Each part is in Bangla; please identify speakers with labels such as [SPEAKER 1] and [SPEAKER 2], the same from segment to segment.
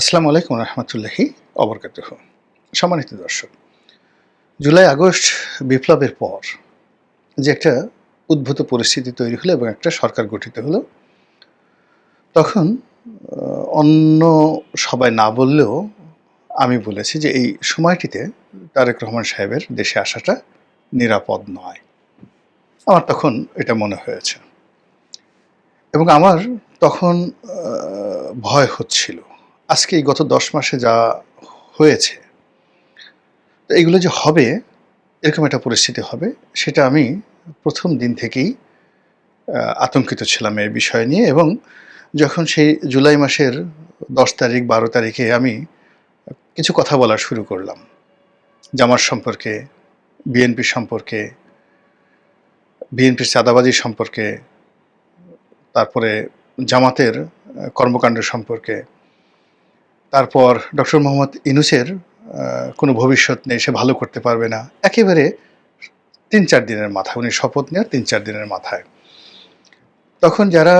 [SPEAKER 1] আসসালামু আলাইকুম রহমতুল্লাহি অবরকাত সম্মানিত দর্শক, জুলাই, আগস্ট বিপ্লবের পর যে একটা উদ্ভূত পরিস্থিতি তৈরি হলো এবং একটা সরকার গঠিত হলো, তখন অন্য সবাই না বললেও আমি বলেছি যে এই সময়টিতে তারেক রহমান সাহেবের দেশে আসাটা নিরাপদ নয়। আমার তখন এটা মনে হয়েছে এবং আমার তখন ভয় হচ্ছিল। আজকে এই গত দশ মাসে যা হয়েছে, তো এগুলো যে হবে, এরকম একটা পরিস্থিতি হবে, সেটা আমি প্রথম দিন থেকেই আতঙ্কিত ছিলাম এই বিষয় নিয়ে এবং যখন সেই জুলাই মাসের দশ তারিখ, বারো তারিখে আমি কিছু কথা বলা শুরু করলাম। জামার সম্পর্কে, বিএনপি সম্পর্কে, বিএনপির চাঁদাবাজি সম্পর্কে, তারপরে জামাতের কর্মকাণ্ড সম্পর্কে তারপর ডক্টর মোহাম্মদ ইনুসের কোনো ভবিষ্যৎ নেই, সে ভালো করতে পারবে না। একেবারে তিন চার দিনের মাথায়, উনি শপথ নেওয়ার তিন চার দিনের মাথায়। তখন যারা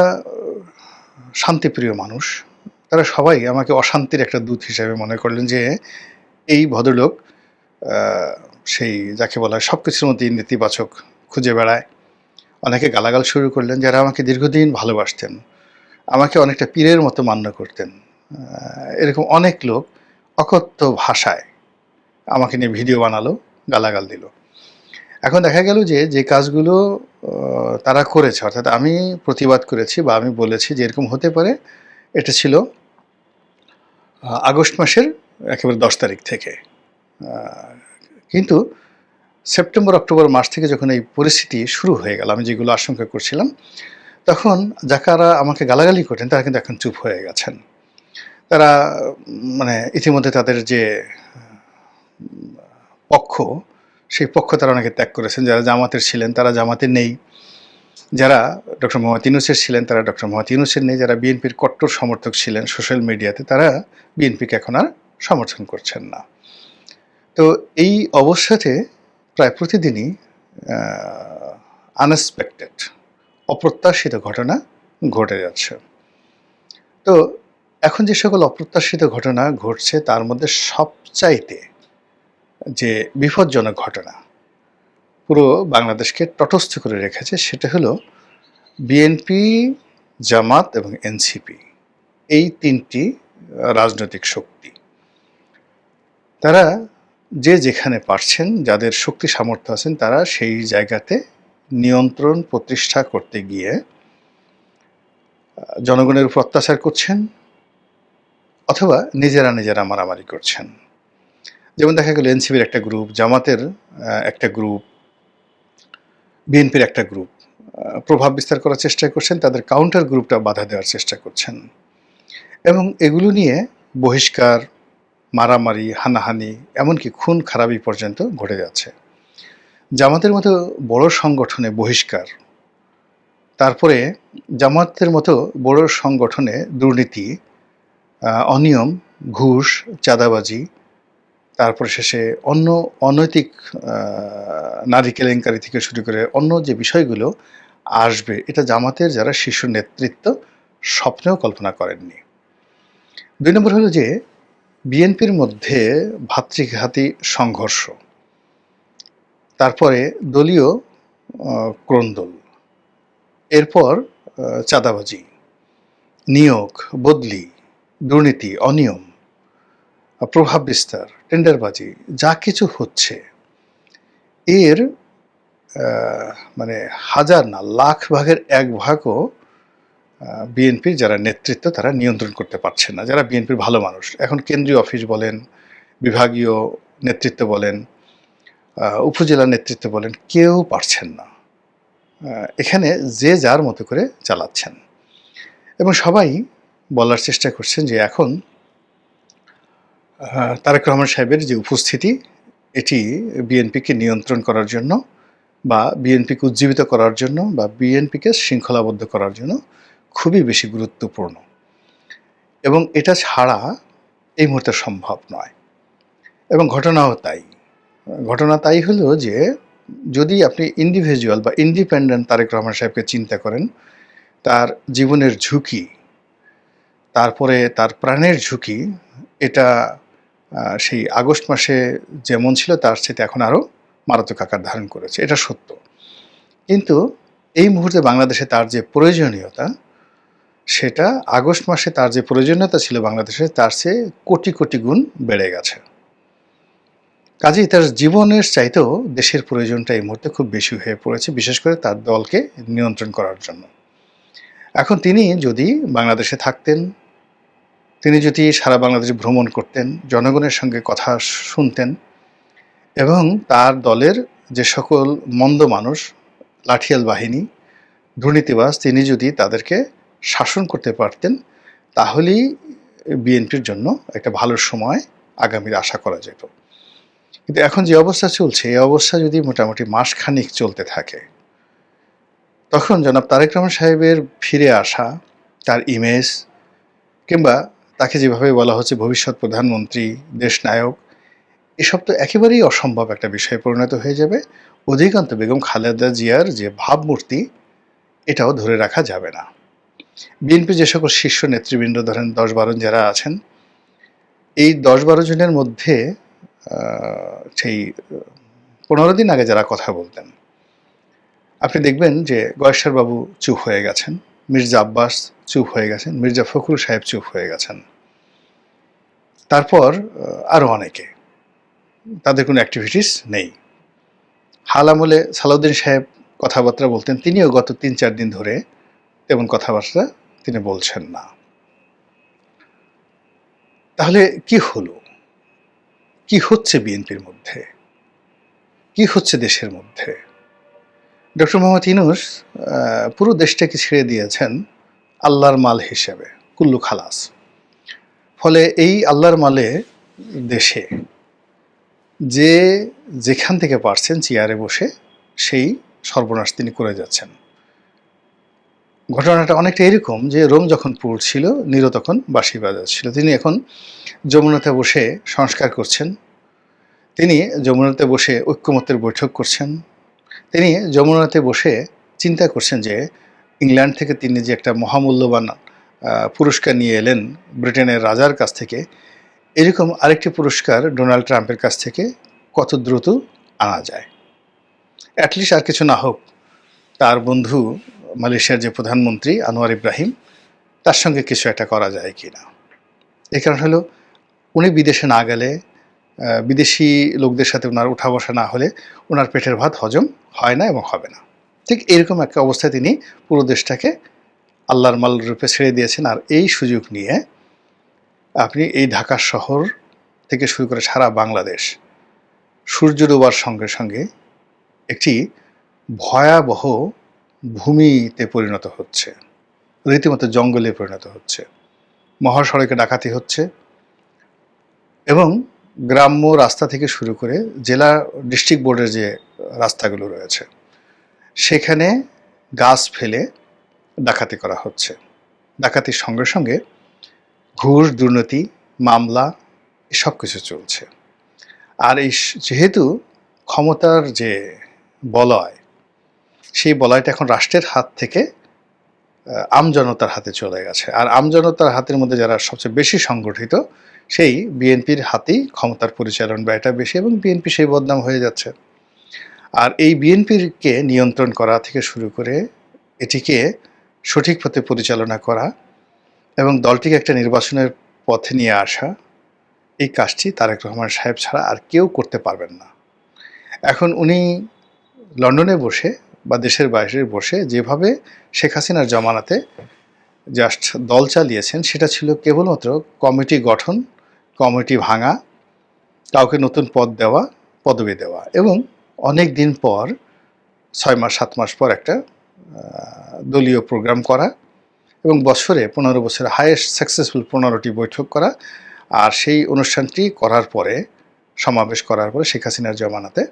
[SPEAKER 1] শান্তিপ্রিয় মানুষ, তারা সবাই আমাকে অশান্তির একটা দূত হিসেবে মনে করলেন যে, এই ভদ্রলোক সেই যাকে বলা হয় সব কিছুর মধ্যে নেতিবাচক খুঁজে বেড়ায়। অনেকে গালাগাল শুরু করলেন, যারা আমাকে দীর্ঘদিন ভালোবাসতেন, আমাকে অনেকটা পীরের মতো মান্য করতেন। এরকম অনেক লোক অকথ্য ভাষায় আমাকে নিয়ে ভিডিও বানালো, গালাগাল দিল। এখন দেখা গেল যে যে কাজগুলো তারা করেছে, অর্থাৎ আমি প্রতিবাদ করেছি বা আমি বলেছি যে এরকম হতে পারে, এটা ছিল আগস্ট মাসের একেবারে দশ তারিখ থেকে। কিন্তু সেপ্টেম্বর, অক্টোবর মাস থেকে যখন এই পরিস্থিতি শুরু হয়ে গেল, আমি যেগুলো আশঙ্কা করছিলাম, তখন যাকারা আমাকে গালাগালি করতেন, তারা কিন্তু এখন চুপ হয়ে গেছেন। তারা মানে ইতিমধ্যে তাদের যে, পক্ষ, সেই পক্ষ তারা অনেকে ত্যাগ করেছেন। যারা জামাতের ছিলেন, তারা জামাতে নেই। যারা ডক্টর মোহাম্মদ ইউনুসের ছিলেন, তারা ডক্টর মোহাম্মদ ইউনুসের নেই। যারা বিএনপির কট্টর সমর্থক ছিলেন সোশ্যাল মিডিয়াতে, তারা বিএনপিকে এখন আর সমর্থন করছেন না। তো এই অবস্থাতে প্রায় প্রতিদিনই আনএক্সপেক্টেড অপ্রত্যাশিত ঘটনা ঘটে যাচ্ছে। তো এখন যে সকল অপ্রত্যাশিত ঘটনা ঘটছে, তার মধ্যে সবচাইতে যে বিপজ্জনক ঘটনা পুরো বাংলাদেশকে তটস্থ করে রেখেছে, সেটা হলো বিএনপি, জামাত এবং এনসিপি। এই তিনটি রাজনৈতিক শক্তি। তারা যে যেখানে পারছেন, যাদের শক্তি সামর্থ্য আছেন, তারা সেই জায়গাতে নিয়ন্ত্রণ প্রতিষ্ঠা করতে গিয়ে জনগণের উপর অত্যাচার করছেন অথবা নিজেরা নিজেরা মারামারি করছেন। যেমন দেখা গেল এনসিবির একটা গ্রুপ জামাতের একটা গ্রুপ বিএনপির একটা গ্রুপ প্রভাব বিস্তার করার চেষ্টা করছেন, তাদের কাউন্টার গ্রুপটা বাধা দেওয়ার চেষ্টা করছেন। এবং এগুলো নিয়ে বহিষ্কার, মারামারি, হানাহানি, এমনকি খুন খারাপি পর্যন্ত ঘটে যাচ্ছে। জামাতের মতো বড় সংগঠনে বহিষ্কার, তারপরে জামাতের মতো বড় সংগঠনে দুর্নীতি অনিয়ম, ঘুষ, চাঁদাবাজি, তারপর শেষে অন্য অনৈতিক নারী কেলেঙ্কারি থেকে শুরু করে অন্য যে বিষয়গুলো আসবে, এটা জামাতের যারা শীর্ষ নেতৃত্ব স্বপ্নেও কল্পনা করেননি। দুই নম্বর হলো যে, বিএনপির মধ্যে ভাতৃঘাতী সংঘর্ষ, তারপরে দলীয় ক্রন্দল এরপর চাঁদাবাজি, নিয়োগ, বদলি দুর্নীতি, অনিয়ম, প্রভাব বিস্তার, টেন্ডারবাজি, যা কিছু হচ্ছে, এর মানে হাজার না, লাখ ভাগের এক ভাগও বিএনপির যারা নেতৃত্ব তারা নিয়ন্ত্রণ করতে পারছে না। যারা বিএনপির ভালো মানুষ। এখন কেন্দ্রীয় অফিস বলেন, বিভাগীয় নেতৃত্ব বলেন উপজেলা নেতৃত্ব বলেন, কেউ পারছেন না। এখানে যে যার মতো করে চালাচ্ছেন। এবং সবাই বলার চেষ্টা করছেন যে এখন তারেক রহমান সাহেবের যে উপস্থিতি, এটি বিএনপিকে নিয়ন্ত্রণ করার জন্য বা বিএনপিকে উজ্জীবিত করার জন্য বা বিএনপিকে শৃঙ্খলাবদ্ধ করার জন্য খুবই বেশি গুরুত্বপূর্ণ। এবং এটা ছাড়া এই মুহূর্তে সম্ভব নয়। এবং ঘটনাও তাই। ঘটনা তাই হলো যে, যদি আপনি ইন্ডিভিজুয়াল বা ইন্ডিপেন্ডেন্ট তারেক রহমান সাহেবকে চিন্তা করেন, তার জীবনের ঝুঁকি তারপরে তার প্রাণের ঝুঁকি, এটা সেই আগস্ট মাসে যেমন ছিল, তার সাথে এখন আরও মারাত্মক আকার ধারণ করেছে। এটা সত্য। কিন্তু এই মুহূর্তে বাংলাদেশে তার যে প্রয়োজনীয়তা, সেটা আগস্ট মাসে তার যে প্রয়োজনীয়তা ছিল বাংলাদেশে, তার চেয়ে কোটি কোটি গুণ বেড়ে গেছে। কাজেই তার জীবনের চাইতেও দেশের প্রয়োজনটা এই মুহূর্তে খুব বেশি হয়ে পড়েছে, বিশেষ করে তার দলকে নিয়ন্ত্রণ করার জন্য। এখন তিনি যদি বাংলাদেশে থাকতেন তিনি যদি সারা বাংলাদেশ ভ্রমণ করতেন, জনগণের সঙ্গে কথা শুনতেন এবং তার দলের যে সকল মন্দ মানুষ, লাঠিয়াল বাহিনী, দুর্নীতিবাজ, তিনি যদি তাদেরকে শাসন করতে পারতেন, তাহলেই বিএনপির জন্য একটা ভালো সময় আগামীর আশা করা যেত। কিন্তু এখন যে অবস্থা চলছে, এই অবস্থা যদি মোটামুটি মাসখানিক চলতে থাকে, তখন জনাব তারেক রহমান সাহেবের ফিরে আসা, তার ইমেজ কিংবা তাকে যেভাবে বলা হচ্ছে ভবিষ্যৎ প্রধানমন্ত্রী দেশ নায়ক এসব তো একেবারেই অসম্ভব একটা বিষয়ে পরিণত হয়ে যাবে। অধিকান্ত বেগম, খালেদা জিয়ার যে ভাবমূর্তি, এটাও ধরে রাখা যাবে না। বিএনপি যে সকল শীর্ষ নেতৃবৃন্দ, ধরেন দশ বারো যারা আছেন, এই দশ বারো জনের মধ্যে সেই পনেরো দিন আগে যারা কথা বলতেন, আপনি দেখবেন যে গয়েশ্বরবাবু চুপ হয়ে গেছেন। মির্জা আব্বাস চুপ হয়ে গেছেন, মির্জা ফখরুল সাহেব চুপ হয়ে গেছেন। তারপর আরও অনেকে। তাদের কোনো অ্যাক্টিভিটিস নেই। হাল আমলে সালাউদ্দিন সাহেব কথাবার্তা বলতেন, তিনিও গত তিন চার দিন ধরে তেমন কথাবার্তা তিনি বলছেন না। তাহলে কি হলো? কি হচ্ছে বিএনপির মধ্যে? কি হচ্ছে দেশের মধ্যে? ডক্টর মোহাম্মদ ইনুস পুরো দেশটাকে ছেড়ে দিয়েছেন আল্লাহর মাল হিসেবে, কুল্লু খালাস। ফলে এই আল্লাহর মালে দেশে যে যেখান থেকে পারছেন চেয়ারে বসে সেই সর্বনাশ তিনি করে যাচ্ছেন। ঘটনাটা অনেকটা এরকম যে রোম যখন পড়ছিল, নীর তখন বাঁশি বাজাচ্ছিল। তিনি এখন যমুনাতে বসে সংস্কার করছেন। তিনি যমুনাতে বসে ঐক্যমত্যের বৈঠক করছেন। তিনি যমুনাতে বসে চিন্তা করছেন যে ইংল্যান্ড থেকে তিনি যে একটা মহামূল্যবান পুরস্কার নিয়ে এলেন ব্রিটেনের রাজার কাছ থেকে, এরকম আরেকটি পুরস্কার ডোনাল্ড ট্রাম্পের কাছ থেকে কত দ্রুত আনা যায়? অ্যাটলিস্ট আর কিছু না হোক, তার বন্ধু মালয়েশিয়ার যে প্রধানমন্ত্রী আনোয়ার ইব্রাহিম, তার সঙ্গে কিছু একটা করা যায় কি না এই কারণ হলো, উনি বিদেশে না গেলে বিদেশি লোকদের সাথে ওনার উঠা বসা না হলে ওনার পেটের ভাত হজম হয় না এবং হবে না। ঠিক এরকম একটা অবস্থায় তিনি পুরো দেশটাকে আল্লাহর মাল রূপে ছেড়ে দিয়েছেন আর এই সুযোগ নিয়ে আপনি এই ঢাকা শহর থেকে শুরু করে সারা বাংলাদেশ সূর্য ডোবার সঙ্গে সঙ্গে একটি ভয়াবহ ভূমিতে পরিণত হচ্ছে, রীতিমতো জঙ্গলে পরিণত হচ্ছে, মহাসড়কে ডাকাতি হচ্ছে এবং গ্রাম্য রাস্তা থেকে শুরু করে জেলা ডিস্ট্রিক্ট বোর্ডের যে রাস্তাগুলো রয়েছে, সেখানে গাছ ফেলে ডাকাতি করা হচ্ছে। ডাকাতির সঙ্গে সঙ্গে ঘুষ, দুর্নীতি, মামলা সব কিছু চলছে। আর এই যেহেতু ক্ষমতার যে বলয়, সেই বলয়টা এখন রাষ্ট্রের হাত থেকে আমজনতার হাতে চলে গেছে। আর আমজনতার হাতের মধ্যে যারা সবচেয়ে বেশি সংগঠিত সেই বিএনপির হাতেই ক্ষমতার পরিচালন ব্যয়টা বেশি এবং বিএনপি সেই বদনাম হয়ে যাচ্ছে। আর এই বিএনপিকে নিয়ন্ত্রণ করা থেকে শুরু করে এটিকে সঠিক পথে পরিচালনা করা এবং দলটিকে একটা নির্বাচনের পথে নিয়ে আসা, এই কাজটি তারেক রহমান সাহেব ছাড়া আর কেউ করতে পারবেন না। এখন উনি লন্ডনে বসে বা দেশের বাইরে বসে যেভাবে শেখ হাসিনার জমানাতে জাস্ট দল চালিয়েছেন, সেটা ছিল কেবলমাত্র কমিটি গঠন কমিটি ভাঙা, কাউকে নতুন পদ দেওয়া, পদবি দেওয়া এবং অনেক দিন পর, ছয় মাস, সাত মাস পর একটা দলীয় প্রোগ্রাম করা এবং বছরে পনেরো বছর হায়েস্ট সাকসেসফুল পনেরোটি বৈঠক করা আর সেই অনুষ্ঠানটি করার পরে, সমাবেশ করার পরে শেখ হাসিনার জমানাতে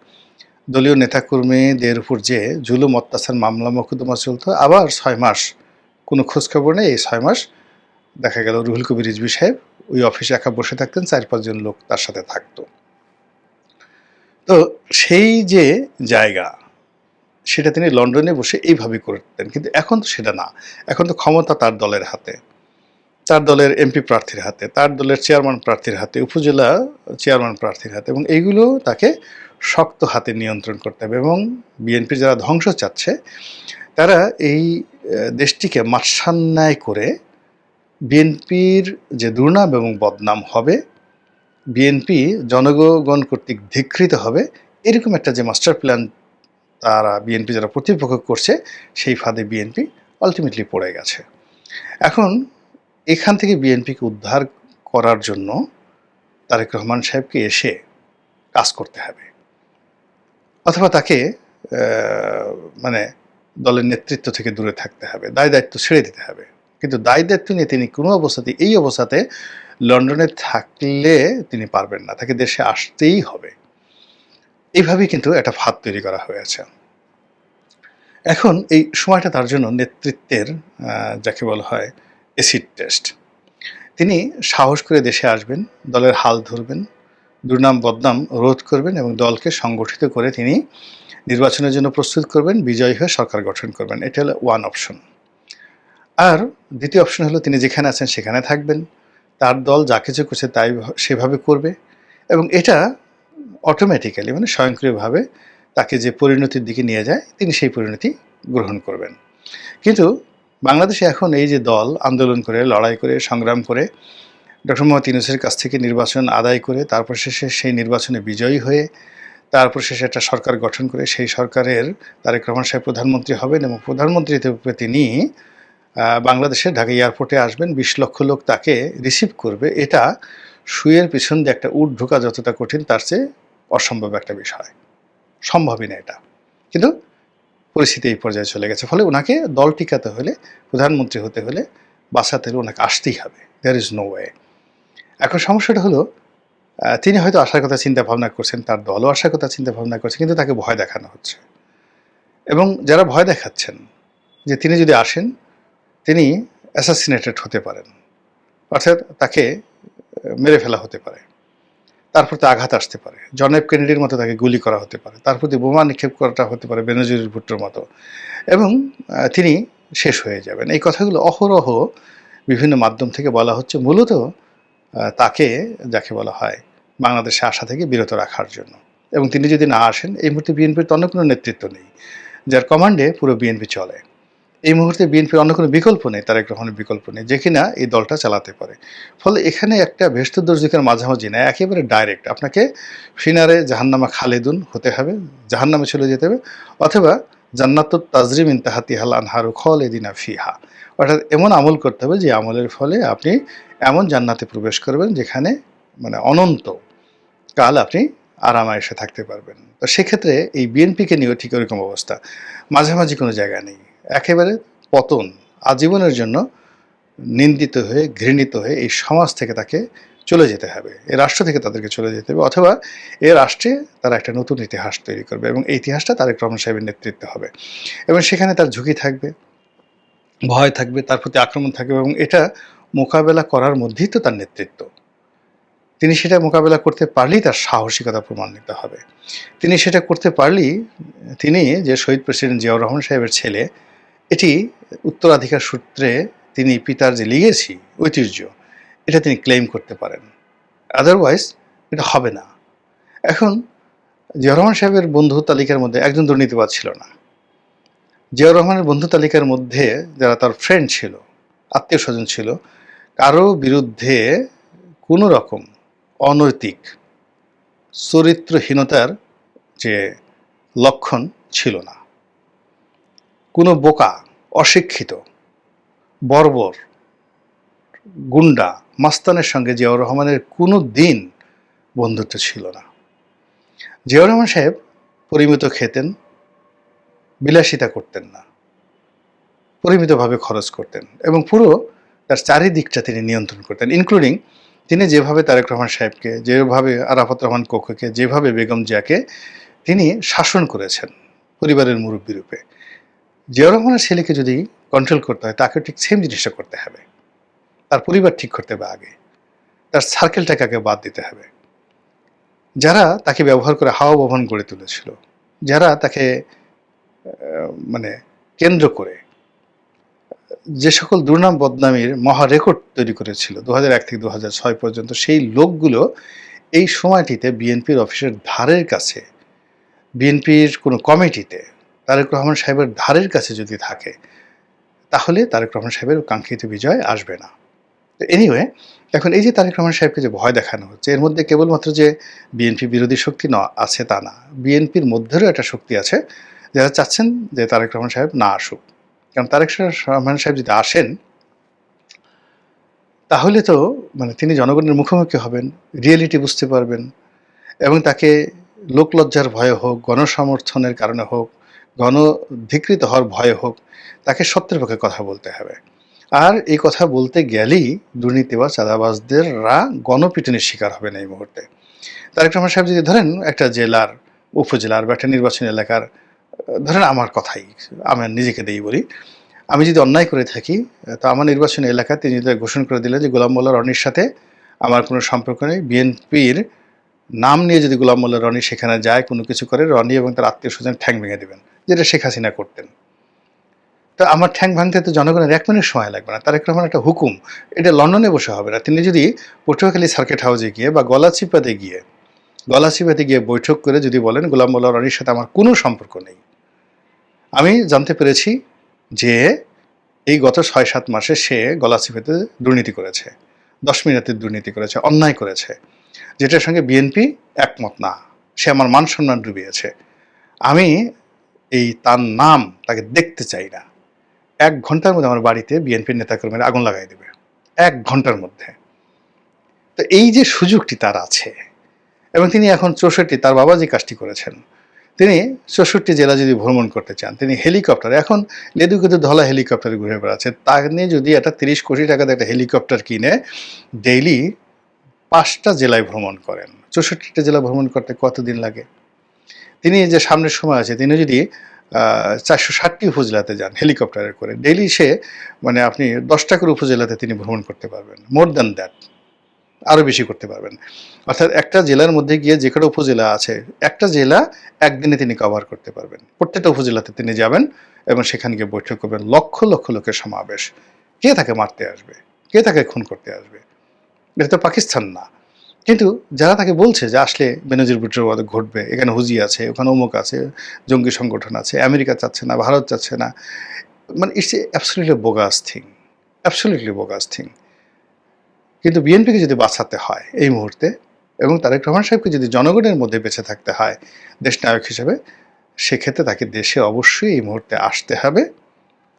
[SPEAKER 1] দলীয় নেতাকর্মীদের উপর যে জুলুম, অত্যাচার, মামলা, মোকদ্দমা চলতো, আবার ছয় মাস, কোনো খোঁজখবর নেই, এই ছয় মাস দেখা গেল রুহুল কবির রিজবি সাহেব ওই অফিসে একা বসে থাকতেন, চার পাঁচজন লোক তার সাথে থাকতো। তো সেই যে জায়গা, সেটা তিনি লন্ডনে বসে এইভাবে করতেন। কিন্তু এখন তো সেটা না। এখন তো ক্ষমতা তার দলের হাতে। তার দলের এমপি প্রার্থীর হাতে, তার দলের চেয়ারম্যান প্রার্থীর হাতে, উপজেলা চেয়ারম্যান প্রার্থীর হাতে এবং এইগুলো তাকে শক্ত হাতে নিয়ন্ত্রণ করতে হবে এবং বিএনপি যারা ধ্বংস চাচ্ছে, তারা এই দেশটিকে মাৎসান্যায় করে বিএনপির যে দুর্নাম এবং বদনাম হবে, বিএনপি জনগণ কর্তৃক ধিকৃত হবে, এরকম একটা যে মাস্টার প্ল্যান তারা বিএনপি যারা প্রতিপক্ষ করছে, সেই ফাঁদে বিএনপি আলটিমেটলি পড়ে গেছে। এখন এখান থেকে বিএনপিকে উদ্ধার করার জন্য তারেক রহমান সাহেবকে এসে কাজ করতে হবে। অথবা তাকে মানে দলের নেতৃত্ব থেকে দূরে থাকতে হবে, দায় দায়িত্ব ছেড়ে দিতে হবে। কিন্তু দায় দায়িত্ব নিয়ে তিনি কোনো অবস্থাতে এই অবস্থাতে লন্ডনে থাকলে তিনি পারবেন না, তাকে দেশে আসতেই হবে। এইভাবেই কিন্তু একটা ফাঁদ তৈরি করা হয়েছে। এখন এই সময়টা তার জন্য নেতৃত্বের যাকে বলা হয় এসিড টেস্ট তিনি সাহস করে দেশে আসবেন, দলের হাল ধরবেন, দুর্নাম বদনাম রোধ করবেন এবং দলকে সংগঠিত করে তিনি নির্বাচনের জন্য প্রস্তুত করবেন, বিজয়ী হয়ে সরকার গঠন করবেন। এটা হলো ওয়ান অপশন আর দ্বিতীয় অপশন হলো তিনি যেখানে আছেন সেখানে থাকবেন। তার দল যা কিছু করছে তাই সেভাবে করবে এবং এটা অটোমেটিক্যালি মানে স্বয়ংক্রিয়ভাবে তাকে যে পরিণতির দিকে নিয়ে যায়, তিনি সেই পরিণতি গ্রহণ করবেন। কিন্তু বাংলাদেশে এখন এই যে দল আন্দোলন করে, লড়াই করে, সংগ্রাম করে, ডক্টর মোহাম্মদ ইউনুসের কাছ থেকে নির্বাচন আদায় করে তারপর শেষে সেই নির্বাচনে বিজয়ী হয়ে তারপর শেষে একটা সরকার গঠন করে, সেই সরকারের তারেক রহমান সাহেব প্রধানমন্ত্রী হবেন এবং প্রধানমন্ত্রী তিনি আহ, বাংলাদেশের ঢাকা এয়ারপোর্টে আসবেন বিশ লক্ষ লোক তাকে রিসিভ করবে। এটা শুয়ের পিছন দিয়ে একটা উট ঢোকা যতটা কঠিন তার চেয়ে অসম্ভব একটা বিষয়। সম্ভবই না এটা। কিন্তু পরিস্থিতি এই পর্যায়ে চলে গেছে। ফলে ওনাকে দল টিকাতে হলে প্রধানমন্ত্রী হতে হলে বাসাতে হলে ওনাকে আসতেই হবে। দেয়ার ইজ নো ওয়ে এখন সমস্যাটা হলো তিনি হয়তো আসার কথা চিন্তা ভাবনা করছেন তার দলও আসার কথা চিন্তা ভাবনা করছে কিন্তু তাকে ভয় দেখানো হচ্ছে। এবং যারা ভয় দেখাচ্ছেন যে তিনি যদি আসেন তিনি অ্যাসাসিনেটেড হতে পারেন। অর্থাৎ তাকে মেরে ফেলা হতে পারে। তার প্রতি আঘাত আসতে পারে। জন এফ কেনেডির মতো তাকে গুলি করা হতে পারে। তার প্রতি বোমা নিক্ষেপ করাটা হতে পারে বেনজির ভুট্টোর মতো। এবং তিনি শেষ হয়ে যাবেন। এই কথাগুলো অহরহ বিভিন্ন মাধ্যম থেকে বলা হচ্ছে। মূলত তাকে, যাকে বলা হয় বাংলাদেশে আসা থেকে বিরত রাখার জন্য। এবং তিনি যদি না আসেন, এই মুহূর্তে বিএনপির তো অন্য কোনো নেতৃত্ব নেই, যার কমান্ডে পুরো বিএনপি চলে। এই মুহূর্তে বিএনপির অন্য কোনো বিকল্প নেই, তারেক রহমানের বিকল্প নেই, যে কিনা এই দলটা চালাতে পারে। ফলে এখানে একটা ভেস্ত দর্জিকের মাঝামাঝি না একেবারে ডাইরেক্ট আপনাকে ফিনারে জাহান্নামা খালেদুন হতে হবে, জাহান্নামে চলে যেতে হবে, অথবা জান্নাত তাজরিম ইন্তাহাতি হাল আনহারু খল এদিনা ফিহা। অর্থাৎ এমন আমল করতে হবে, যে আমলের ফলে আপনি এমন জান্নাতে প্রবেশ করবেন, যেখানে মানে অনন্ত কাল আপনি আরামায়েসে থাকতে পারবেন। তো সেক্ষেত্রে এই বিএনপিকে নিয়েও ঠিক ওরকম অবস্থা। মাঝামাঝি কোনো জায়গা নেই। একেবারে পতন, আজীবনের জন্য নিন্দিত হয়ে, ঘৃণিত হয়ে এই সমাজ থেকে তাকে চলে যেতে হবে। এ রাষ্ট্র থেকে তাদেরকে চলে যেতে হবে অথবা এ রাষ্ট্রে তারা একটা নতুন ইতিহাস তৈরি করবে এবং এই ইতিহাসটা তারেক রহমান সাহেবের নেতৃত্বে হবে এবং সেখানে তার ঝুঁকি থাকবে, ভয় থাকবে, তার প্রতি আক্রমণ থাকবে এবং এটা মোকাবেলা করার মধ্যেই তো তার নেতৃত্ব। তিনি সেটা মোকাবেলা করতে পারলেই তার সাহসিকতা প্রমাণিত হবে। তিনি সেটা করতে পারলেই তিনি যে শহীদ প্রেসিডেন্ট জিয়াউর রহমান সাহেবের ছেলে এটি উত্তরাধিকার সূত্রে তিনি পিতার যে লিগেছি, ঐতিহ্য, এটা তিনি ক্লেম করতে পারেন। আদারওয়াইজ এটা হবে না। এখন, জিয়াউর রহমান সাহেবের বন্ধু তালিকার মধ্যে একজন দুর্নীতিবাদ ছিল না। জিয়াউর রহমানের বন্ধু তালিকার মধ্যে যারা তার ফ্রেন্ড ছিল, আত্মীয় স্বজন ছিল, কারও বিরুদ্ধে কোনো রকম অনৈতিক চরিত্রহীনতার যে লক্ষণ ছিল না। কোনো বোকা, অশিক্ষিত, বর্বর, গুন্ডা, মাস্তানের সঙ্গে জিয়াউর রহমানের কোনো দিন বন্ধুত্ব ছিল না। জিয়াউর রহমান সাহেব পরিমিত খেতেন, বিলাসিতা করতেন না, পরিমিতভাবে খরচ করতেন এবং পুরো তার চারিদিকটা তিনি নিয়ন্ত্রণ করতেন ইনক্লুডিং তিনি যেভাবে তারেক রহমান সাহেবকে, যেভাবে আরাফত রহমান কোকোকে, যেভাবে বেগম জিয়াকে তিনি শাসন করেছেন পরিবারের মুরব্বী রূপে। জিয়াউর রহমানের ছেলেকে যদি কন্ট্রোল করতে হয় তাকে ঠিক সেম জিনিসটা করতে হবে। তার পরিবার ঠিক করতে হবে আগে। তার সার্কেলটাকে আগে বাদ দিতে হবে। যারা তাকে ব্যবহার করে হাওয়া ভবন গড়ে তুলেছিল, যারা তাকে মানে কেন্দ্র করে, যে সকল দুর্নাম বদনামের মহা রেকর্ড তৈরি করেছিল দু এক থেকে দু ছয় পর্যন্ত, সেই লোকগুলো এই সময়টিতে বিএনপির অফিসের ধারের কাছে বিএনপির কোনো কমিটিতে তারেক রহমান সাহেবের ধারের কাছে যদি থাকে, তাহলে তারেক রহমান সাহেবের কাঙ্ক্ষিত বিজয় আসবে না। তো এনিওয়ে এখন এই যে তারেক রহমান সাহেবকে যে ভয় দেখানো হচ্ছে, এর মধ্যে কেবলমাত্র যে বিএনপি বিরোধী শক্তি ন, আছে তা না। বিএনপির মধ্যেরও একটা শক্তি আছে, যারা চাচ্ছেন যে তারেক রহমান সাহেব না আসুক। কারণ তারেক রহমান সাহেব যদি আসেন, তাহলে তো মানে তিনি জনগণের মুখোমুখি হবেন রিয়েলিটি বুঝতে পারবেন এবং তাকে লোকলজ্জার ভয়ে হোক, গণসমর্থনের কারণে হোক গণধিকৃত হওয়ার ভয় হোক, তাকে সত্যের পক্ষে কথা বলতে হবে। আর এই কথা বলতে গেলেই দুর্নীতি বা চাঁদাবাজদেররা গণপিটনের শিকার হবেন এই মুহূর্তে। তারেক রহমান সাহেব যদি ধরেন একটা জেলার, উপজেলার বা একটা নির্বাচনী এলাকার, ধরেন আমার কথাই আমার নিজেকে দিয়েই বলি, আমি যদি অন্যায় করে থাকি, তো আমার নির্বাচনী এলাকা তিনি ঘোষণা করে দিলেন যে গোলাম মোল্লা রনির সাথে আমার কোনো সম্পর্ক নেই, বিএনপির নাম নিয়ে যদি গোলাম মোল্লা রনি সেখানে যায়, কোনো কিছু করে, রনি এবং তার আত্মীয় স্বজন ঠ্যাং ভেঙে দেবেন। যেটা শেখ হাসিনা করতেন। তো আমার ঠ্যাং ভাঙতে তো জনগণের এক মিনিট সময় লাগবে না। তারেক রহমান একটা হুকুম, এটা লন্ডনে বসে হবে না। তিনি যদি পটুয়াখালী সার্কিট হাউসে গিয়ে বা গলাচিপাতে গিয়ে গলাচিপাতে গিয়ে বৈঠক করে যদি বলেন, গোলাম মোল্লা রনির সাথে আমার কোনো সম্পর্ক নেই। আমি জানতে পেরেছি যে এই গত ছয় সাত মাসে সে গলাচিপাতে দুর্নীতি করেছে, দশ মিনিটের দুর্নীতি করেছে, অন্যায় করেছে, যেটার সঙ্গে বিএনপি একমত না। সে আমার মান সম্মান ডুবিয়েছে। আমি এই তার নাম তাকে দেখতে চাই না। এক ঘণ্টার মধ্যে আমার বাড়িতে বিএনপির নেতাকর্মীরা আগুন লাগাই দেবে। এক ঘণ্টার মধ্যে। তো এই যে সুযোগটি তার আছে, এবং তিনি এখন চৌষট্টি, তার বাবা যে কাজটি করেছেন, তিনি চৌষট্টি জেলা যদি ভ্রমণ করতে চান, তিনি হেলিকপ্টার, এখন লেদু কেদু ধলা হেলিকপ্টারে ঘুরে বেড়াচ্ছে তা নিয়ে যদি একটা তিরিশ কোটি টাকাতে একটা হেলিকপ্টার কিনে ডেইলি পাঁচটা জেলায় ভ্রমণ করেন। চৌষট্টিটা জেলা ভ্রমণ করতে কতদিন লাগে? তিনি যে সামনের সময় আছে, তিনি যদি চারশো ষাটটি উপজেলাতে যান, হেলিকপ্টারে করে, ডেইলি সে মানে আপনি দশটা করে উপজেলাতে তিনি ভ্রমণ করতে পারবেন, মোর দ্যান দ্যাট আরও বেশি করতে পারবেন। অর্থাৎ একটা জেলার মধ্যে গিয়ে যে কটা উপজেলা আছে, একটা জেলা একদিনে তিনি কভার করতে পারবেন। প্রত্যেকটা উপজেলাতে তিনি যাবেন এবং সেখানে গিয়ে বৈঠক করবেন। লক্ষ লক্ষ লোকের সমাবেশ। কে তাকে মারতে আসবে? কে তাকে খুন করতে আসবে? এটা তো পাকিস্তান না। কিন্তু যারা তাকে বলছে যে আসলে বেনজির ভুট্টোর ঘটবে, এখানে হুজি আছে, ওখানে অমুক আছে, জঙ্গি সংগঠন আছে, আমেরিকা চাচ্ছে না, ভারত চাচ্ছে না মানে it's a absolutely bogus thing absolutely bogus thing কিন্তু বিএনপিকে যদি বাঁচাতে হয় এই মুহূর্তে এবং তারেক রহমান সাহেবকে যদি জনগণের মধ্যে বেঁচে থাকতে হয় দেশ নায়ক হিসেবে, সেক্ষেত্রে তাকে দেশে অবশ্যই এই মুহূর্তে আসতে হবে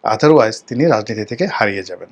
[SPEAKER 1] আদারওয়াইজ তিনি রাজনীতি থেকে হারিয়ে যাবেন।